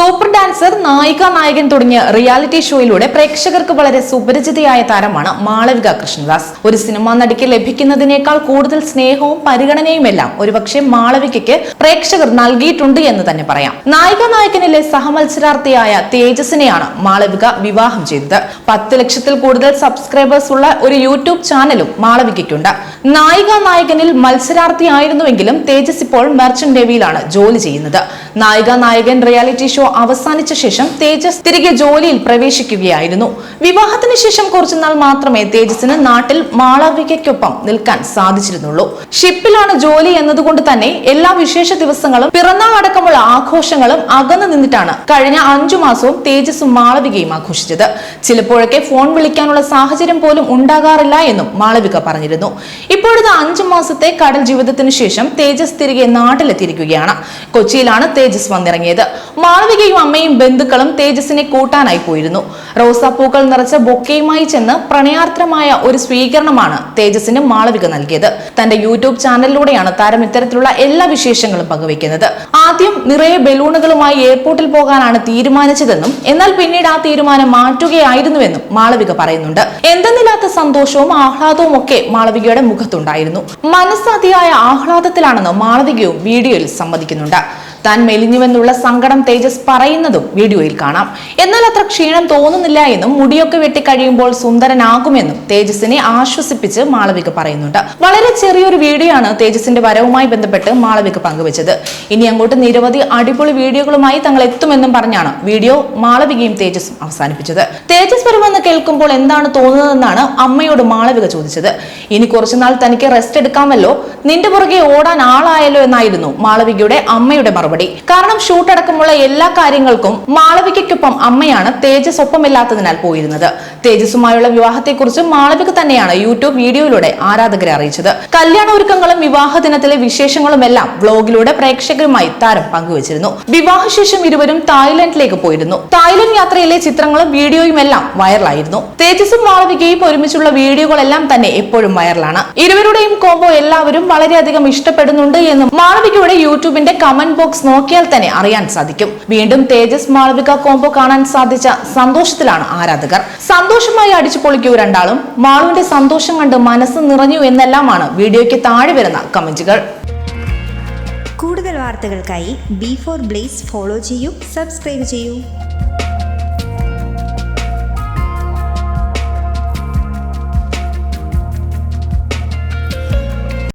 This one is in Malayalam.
സൂപ്പർ ഡാൻസർ നായിക നായകൻ തുടങ്ങിയ റിയാലിറ്റി ഷോയിലൂടെ പ്രേക്ഷകർക്ക് വളരെ സുപരിചിതയായ താരമാണ് മാളവിക കൃഷ്ണദാസ്. ഒരു സിനിമാ നടിക്ക് ലഭിക്കുന്നതിനേക്കാൾ കൂടുതൽ സ്നേഹവും പരിഗണനയും എല്ലാം ഒരുപക്ഷെ മാളവികയ്ക്ക് പ്രേക്ഷകർ നൽകിയിട്ടുണ്ട് എന്ന് തന്നെ പറയാം. നായിക നായകനിലെ സഹമത്സരാർത്ഥിയായ തേജസിനെയാണ് മാളവിക വിവാഹം ചെയ്തത്. പത്ത് ലക്ഷത്തിൽ കൂടുതൽ സബ്സ്ക്രൈബേഴ്സ് ഉള്ള ഒരു യൂട്യൂബ് ചാനലും മാളവികയ്ക്കുണ്ട്. നായിക നായകനിൽ മത്സരാർത്ഥിയായിരുന്നുവെങ്കിലും തേജസ് ഇപ്പോൾ മെർച്ചന്റ് നേവിയിലാണ് ജോലി ചെയ്യുന്നത്. നായിക നായകൻ റിയാലിറ്റി ഷോ അവസാനിച്ച ശേഷം തേജസ് തിരികെ ജോലിയിൽ പ്രവേശിക്കുകയായിരുന്നു. വിവാഹത്തിന് ശേഷം കുറച്ചുനാൾ മാത്രമേ തേജസിന് നാട്ടിൽ മാളവികയ്ക്കൊപ്പം നിൽക്കാൻ സാധിച്ചിരുന്നുള്ളൂ. ഷിപ്പിലാണ് ജോലി എന്നതുകൊണ്ട് തന്നെ എല്ലാ വിശേഷ ദിവസങ്ങളും പിറന്നാൾ അടക്കമുള്ള ആഘോഷങ്ങളും അകന്നു നിന്നിട്ടാണ് കഴിഞ്ഞ അഞ്ചു മാസവും തേജസും മാളവികയും ആഘോഷിച്ചത്. ചിലപ്പോഴൊക്കെ ഫോൺ വിളിക്കാനുള്ള സാഹചര്യം പോലും ഉണ്ടാകാറില്ല എന്നും മാളവിക പറഞ്ഞിരുന്നു. ഇപ്പോഴത്തെ അഞ്ചു മാസത്തെ കടൽ ജീവിതത്തിന് ശേഷം തേജസ് തിരികെ നാട്ടിലെത്തിയിരിക്കുകയാണ്. കൊച്ചിയിലാണ് തേജസ് വന്നിറങ്ങിയത്. മാളവികയും അമ്മയും ബന്ധുക്കളും തേജസിനെ കൂട്ടാനായി പോയിരുന്നു. റോസാപ്പൂക്കൾ നിറച്ച ബൊക്കയുമായി ചെന്ന് പ്രണയാർദ്രമായ ഒരു സ്വീകരണമാണ് തേജസിന് മാളവിക നൽകിയത്. തന്റെ യൂട്യൂബ് ചാനലിലൂടെയാണ് താരം ഇത്തരത്തിലുള്ള എല്ലാ വിശേഷങ്ങളും പങ്കുവയ്ക്കുന്നത്. ആദ്യം നിറയെ ബലൂണുകളുമായി എയർപോർട്ടിൽ പോകാനാണ് തീരുമാനിച്ചതെന്നും എന്നാൽ പിന്നീട് ആ തീരുമാനം മാറ്റുകയായിരുന്നുവെന്നും മാളവിക പറയുന്നുണ്ട്. എന്തെന്നില്ലാത്ത സന്തോഷവും ആഹ്ലാദവും ഒക്കെ മാളവികയുടെ മുഖത്തുണ്ടായിരുന്നു മനസ്സാധിയായ ആഹ്ലാദത്തിലാണെന്ന് മാളവികയും വീഡിയോയിൽ സമ്മതിക്കുന്നുണ്ട്. താൻ മെലിഞ്ഞുവെന്നുള്ള സങ്കടം തേജസ് പറയുന്നതും വീഡിയോയിൽ കാണാം. എന്നാൽ അത്ര ക്ഷീണം തോന്നുന്നില്ല എന്നും മുടിയൊക്കെ വെട്ടി കഴിയുമ്പോൾ സുന്ദരനാകുമെന്നും തേജസിനെ ആശ്വസിപ്പിച്ച് മാളവിക പറയുന്നുണ്ട്. വളരെ ചെറിയൊരു വീഡിയോ ആണ് തേജസിന്റെ വരവുമായി ബന്ധപ്പെട്ട് മാളവിക പങ്കുവച്ചത്. ഇനി അങ്ങോട്ട് നിരവധി അടിപൊളി വീഡിയോകളുമായി തങ്ങൾ എത്തുമെന്നും പറഞ്ഞാണ് വീഡിയോ മാളവികയും തേജസും അവസാനിപ്പിച്ചത്. തേജസ് വരുമെന്ന് കേൾക്കുമ്പോൾ എന്താണ് തോന്നുന്നതെന്നാണ് അമ്മയോട് മാളവിക ചോദിച്ചത്. ഇനി കുറച്ചുനാൾ തനിക്ക് റെസ്റ്റ് എടുക്കാമല്ലോ. നിന്റെ പുറകെ ഓടാൻ ആളായല്ലോ എന്നായിരുന്നു മാളവികയുടെ അമ്മയുടെ മറുപടി. കാരണം ഷൂട്ട് അടക്കമുള്ള എല്ലാ കാര്യങ്ങൾക്കും മാളവികയ്ക്കൊപ്പം അമ്മയാണ് തേജസ് ഒപ്പമില്ലാത്തതിനാൽ പോയിരുന്നത്. തേജസുമായുള്ള വിവാഹത്തെക്കുറിച്ച് മാളവിക തന്നെയാണ് യൂട്യൂബ് വീഡിയോയിലൂടെ ആരാധകരെ അറിയിച്ചത്. കല്യാണ ഒരുക്കങ്ങളും വിവാഹ ദിനത്തിലെ വിശേഷങ്ങളുമെല്ലാം വ്ലോഗിലൂടെ പ്രേക്ഷകരുമായി താരം പങ്കുവച്ചിരുന്നു. വിവാഹശേഷം ഇരുവരും തായ്ലൻഡിലേക്ക് പോയിരുന്നു. തായ്ലൻഡ് യാത്രയിലെ ചിത്രങ്ങളും വീഡിയോയും എല്ലാം വൈറലായിരുന്നു. തേജസും മാളവികയും ഒരുമിച്ചുള്ള വീഡിയോകളെല്ലാം തന്നെ എപ്പോഴും വൈറലാണ്. ഇരുവരുടെയും കോംബോ എല്ലാവരും വളരെയധികം ഇഷ്ടപ്പെടുന്നുണ്ട് എന്നും മാളവികയുടെ യൂട്യൂബിന്റെ കമന്റ് ബോക്സ് നോക്കിയാൽ തന്നെ അറിയാൻ സാധിക്കും. വീണ്ടും തേജസ് മാളവിക കോംബോ കാണാൻ സാധിച്ച സന്തോഷത്തിലാണ് ആരാധകർ. സന്തോഷമായി അടിച്ചു പൊളിക്കൂ രണ്ടാളും. മാളുവിന്റെ സന്തോഷം കണ്ട് മനസ്സ് നിറഞ്ഞു എന്നെല്ലാമാണ് വീഡിയോയ്ക്ക് താഴെ വരുന്ന കമന്റുകൾ. കൂടുതൽ വാർത്തകൾക്കായി ബി ഫോർ ബ്ലേസ് ഫോളോ ചെയ്യൂ സബ്സ്ക്രൈബ് ചെയ്യൂ.